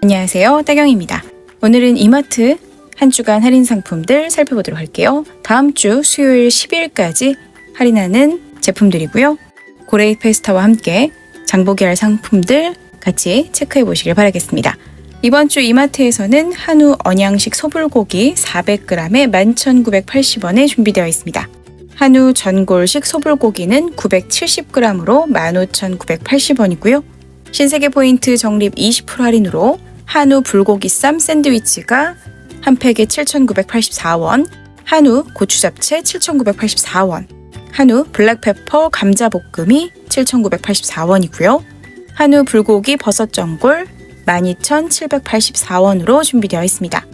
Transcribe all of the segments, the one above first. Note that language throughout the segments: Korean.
안녕하세요. 따경입니다. 오늘은 이마트 한 주간 할인 상품들 살펴보도록 할게요. 다음 주 수요일 10일까지 할인하는 제품들이고요. 고레이 페스타와 함께 장보기 할 상품들 같이 체크해 보시길 바라겠습니다. 이번 주 이마트에서는 한우 언양식 소불고기 400g에 11,980원에 준비되어 있습니다. 한우 전골식 소불고기는 970g으로 15,980원이고요. 신세계 포인트 적립 20% 할인으로 한우 불고기 쌈 샌드위치가 한 팩에 7,984원, 한우 고추 잡채 7,984원, 한우 블랙페퍼 감자 볶음이 7,984원이고요. 한우 불고기 버섯 전골 12,784원으로 준비되어 있습니다.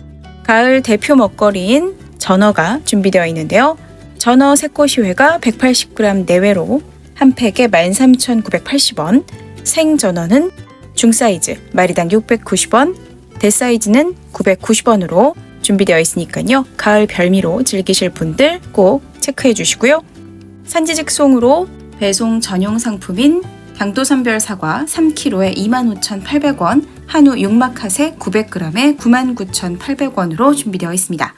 가을 대표 먹거리인 전어가 준비되어 있는데요. 전어 새꼬시회가 180g 내외로 한 팩에 13,980원, 생전어는 중사이즈 마리당 690원, 대사이즈는 990원으로 준비되어 있으니까요. 가을 별미로 즐기실 분들 꼭 체크해 주시고요. 산지 직송으로 배송 전용 상품인 강도선별 사과 3kg에 25,800원, 한우 육마카세 900g에 99,800원으로 준비되어 있습니다.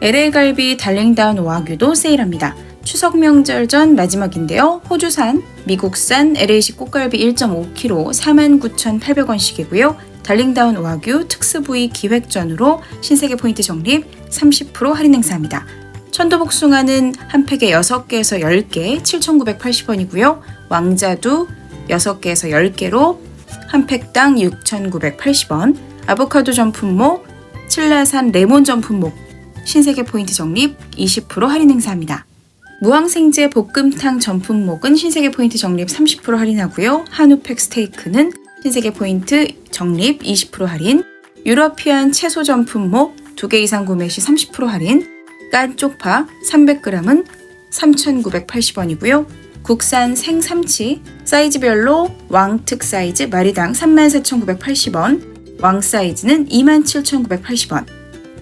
LA갈비 달링다운 와규도 세일합니다. 추석 명절 전 마지막인데요. 호주산, 미국산 LA식 꽃갈비 1.5kg 49,800원씩이고요. 달링다운 와규 특수부위 기획전으로 신세계 포인트 적립 30% 할인 행사합니다. 천도복숭아는 한 팩에 6개에서 10개 7,980원이고요. 왕자두 6개에서 10개로 한 팩당 6,980원. 아보카도 전품목, 칠라산 레몬 전품목, 신세계 포인트 적립 20% 할인 행사합니다. 무항생제 볶음탕 전품목은 신세계 포인트 적립 30% 할인하고요. 한우팩 스테이크는 신세계 포인트 적립 20% 할인. 유러피안 채소 전품목 2개 이상 구매 시 30% 할인. 깐 쪽파 300g은 3,980원이고요. 국산 생삼치 사이즈별로 왕특 사이즈 마리당 34,980원, 왕 사이즈는 27,980원,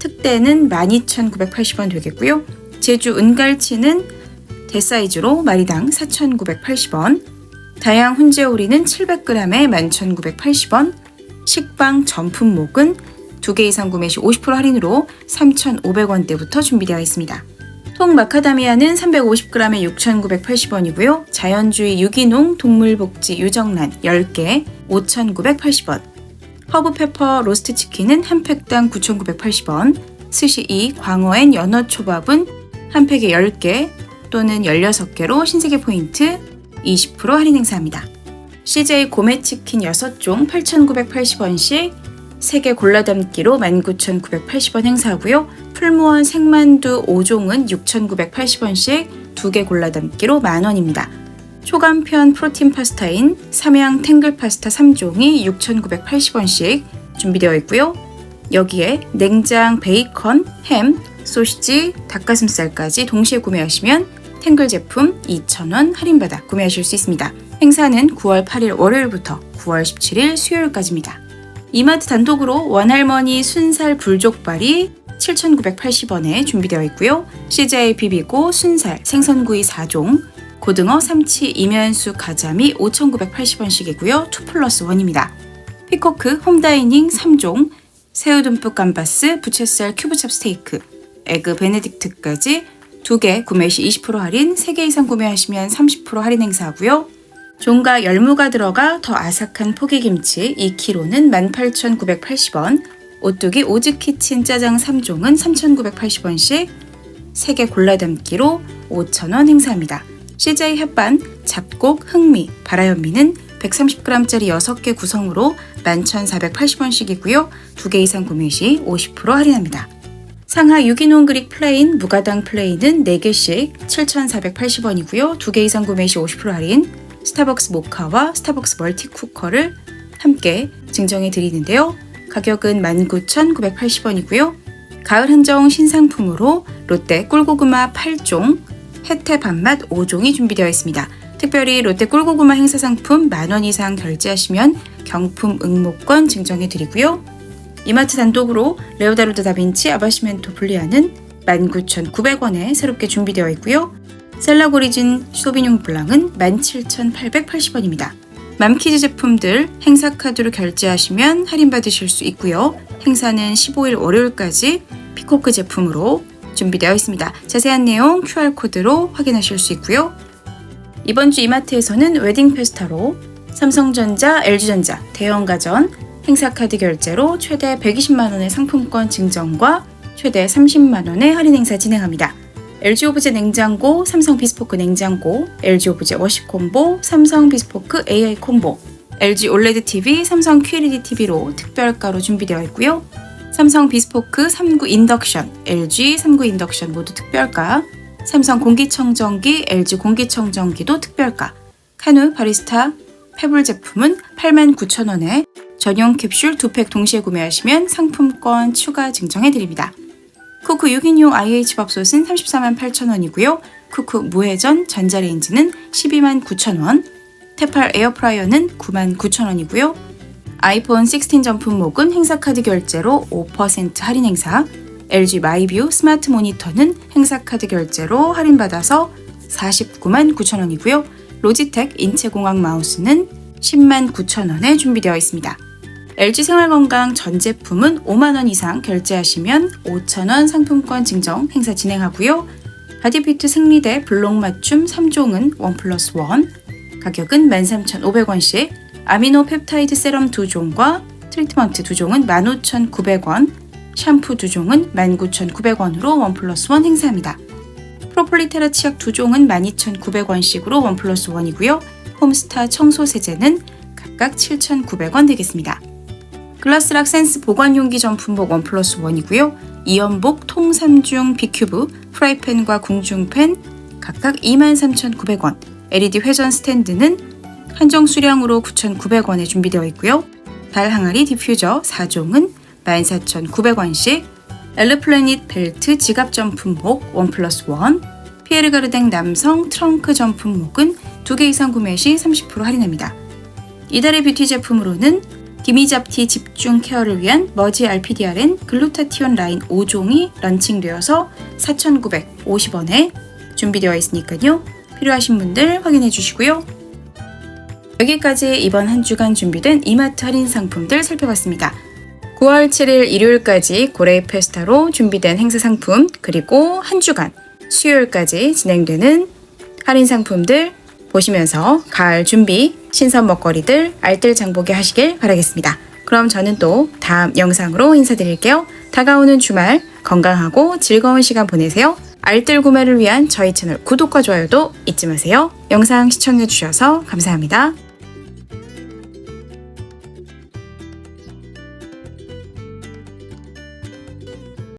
특대는 12,980원 되겠고요. 제주 은갈치는 대사이즈로 마리당 4,980원, 다양 훈제오리는 700g에 11,980원, 식빵 전품목은 2개 이상 구매 시 50% 할인으로 3,500원대부터 준비되어 있습니다. 통 마카다미아는 350g에 6,980원이고요. 자연주의 유기농 동물복지 유정란 10개 5,980원. 허브페퍼 로스트 치킨은 한 팩당 9,980원. 스시 2 광어엔 연어 초밥은 한 팩에 10개 또는 16개로 신세계 포인트 20% 할인 행사합니다. CJ 고메 치킨 6종 8,980원씩 3개 골라 담기로 19,980원 행사하고요. 풀무원 생만두 5종은 6,980원씩 2개 골라 담기로 만원입니다. 초간편 프로틴 파스타인 삼양 탱글 파스타 3종이 6,980원씩 준비되어 있고요. 여기에 냉장 베이컨, 햄, 소시지, 닭가슴살까지 동시에 구매하시면 탱글 제품 2,000원 할인받아 구매하실 수 있습니다. 행사는 9월 8일 월요일부터 9월 17일 수요일까지입니다. 이마트 단독으로 원할머니 순살 불족발이 7,980원에 준비되어 있고요. CJ 비비고 순살 생선구이 4종, 고등어 삼치 이면수 가자미 5,980원씩이고요. 2 플러스 1입니다. 피코크 홈다이닝 3종, 새우 듬뿍 감바스 부채살 큐브찹 스테이크, 에그 베네딕트까지 2개 구매 시 20% 할인, 3개 이상 구매하시면 30% 할인 행사하고요. 종과 열무가 들어가 더 아삭한 포기김치 2kg는 18,980원, 오뚜기 오즈키친 짜장 3종은 3,980원씩 3개 골라 담기로 5,000원 행사합니다. CJ 햇반, 잡곡, 흑미, 바라현미는 130g짜리 6개 구성으로 11,480원씩이고요. 2개 이상 구매 시 50% 할인합니다. 상하 유기농 그릭 플레인, 무가당 플레인은 4개씩 7,480원이고요. 2개 이상 구매 시 50% 할인, 스타벅스 모카와 스타벅스 멀티 쿠커를 함께 증정해 드리는데요. 가격은 19,980원이고요. 가을 한정 신상품으로 롯데 꿀고구마 8종, 혜태 밥맛 5종이 준비되어 있습니다. 특별히 롯데 꿀고구마 행사 상품 만 원 이상 결제하시면 경품 응모권 증정해 드리고요. 이마트 단독으로 레오다르도 다빈치 아바시멘토 분리하는 19,900원에 새롭게 준비되어 있고요. 셀라고리진 소비뇽 블랑은 17,880원입니다. 맘키즈 제품들 행사 카드로 결제하시면 할인받으실 수 있고요. 행사는 15일 월요일까지 피코크 제품으로 준비되어 있습니다. 자세한 내용 QR코드로 확인하실 수 있고요. 이번 주 이마트에서는 웨딩 페스타로 삼성전자, LG전자, 대형가전, 행사카드 결제로 최대 120만원의 상품권 증정과 최대 30만원의 할인 행사 진행합니다. LG 오브제 냉장고, 삼성 비스포크 냉장고, LG 오브제 워시 콤보, 삼성 비스포크 AI 콤보, LG OLED TV, 삼성 QLED TV로 특별가로 준비되어 있고요. 삼성 비스포크 3구 인덕션, LG 3구 인덕션 모두 특별가, 삼성 공기청정기, LG 공기청정기도 특별가, 카누 바리스타 페블 제품은 89,000원에 전용 캡슐 두팩 동시에 구매하시면 상품권 추가 증정해드립니다. 쿠쿠 6인용 IH 밥솥은 34만 8천원이고요. 쿠쿠 무회전 전자레인지는 12만 9천원, 테팔 에어프라이어는 9만 9천원이고요. 아이폰 16 전품목은 행사카드 결제로 5% 할인 행사, LG 마이뷰 스마트 모니터는 행사카드 결제로 할인받아서 49만 9천원이고요. 로지텍 인체공학 마우스는 10만 9천원에 준비되어 있습니다. LG 생활건강 전 제품은 5만원 이상 결제하시면 5천원 상품권 증정 행사 진행하고요. 바디피트 승리대 블록 맞춤 3종은 원 플러스 원 가격은 13,500원씩 아미노 펩타이드 세럼 2종과 트리트먼트 2종은 15,900원 샴푸 2종은 19,900원으로 원 플러스 원 행사합니다. 프로폴리테라 치약 2종은 12,900원씩으로 원 플러스 원이고요. 홈스타 청소 세제는 각각 7,900원 되겠습니다. 글라스락 센스 보관용기 전품목 원 플러스 원이고요. 이연복 통 3중 비큐브 프라이팬과 궁중팬 각각 23,900원 LED 회전 스탠드는 한정 수량으로 9,900원에 준비되어 있고요. 달 항아리 디퓨저 4종은 14,900원씩 엘르플래닛 벨트 지갑 전품목 원 플러스 원 피에르 가르댕 남성 트렁크 전품목은 2개 이상 구매 시 30% 할인합니다. 이달의 뷰티 제품으로는 디미잡티 집중 케어를 위한 머지 RPDRN 글루타티온 라인 5종이 런칭되어서 4,950원에 준비되어 있으니까요. 필요하신 분들 확인해 주시고요. 여기까지 이번 한 주간 준비된 이마트 할인 상품들 살펴봤습니다. 9월 7일 일요일까지 고레이 페스타로 준비된 행사 상품 그리고 한 주간 수요일까지 진행되는 할인 상품들 보시면서 가을 준비 신선 먹거리들 알뜰 장보기 하시길 바라겠습니다. 그럼 저는 또 다음 영상으로 인사드릴게요. 다가오는 주말 건강하고 즐거운 시간 보내세요. 알뜰 구매를 위한 저희 채널 구독과 좋아요도 잊지 마세요. 영상 시청해주셔서 감사합니다.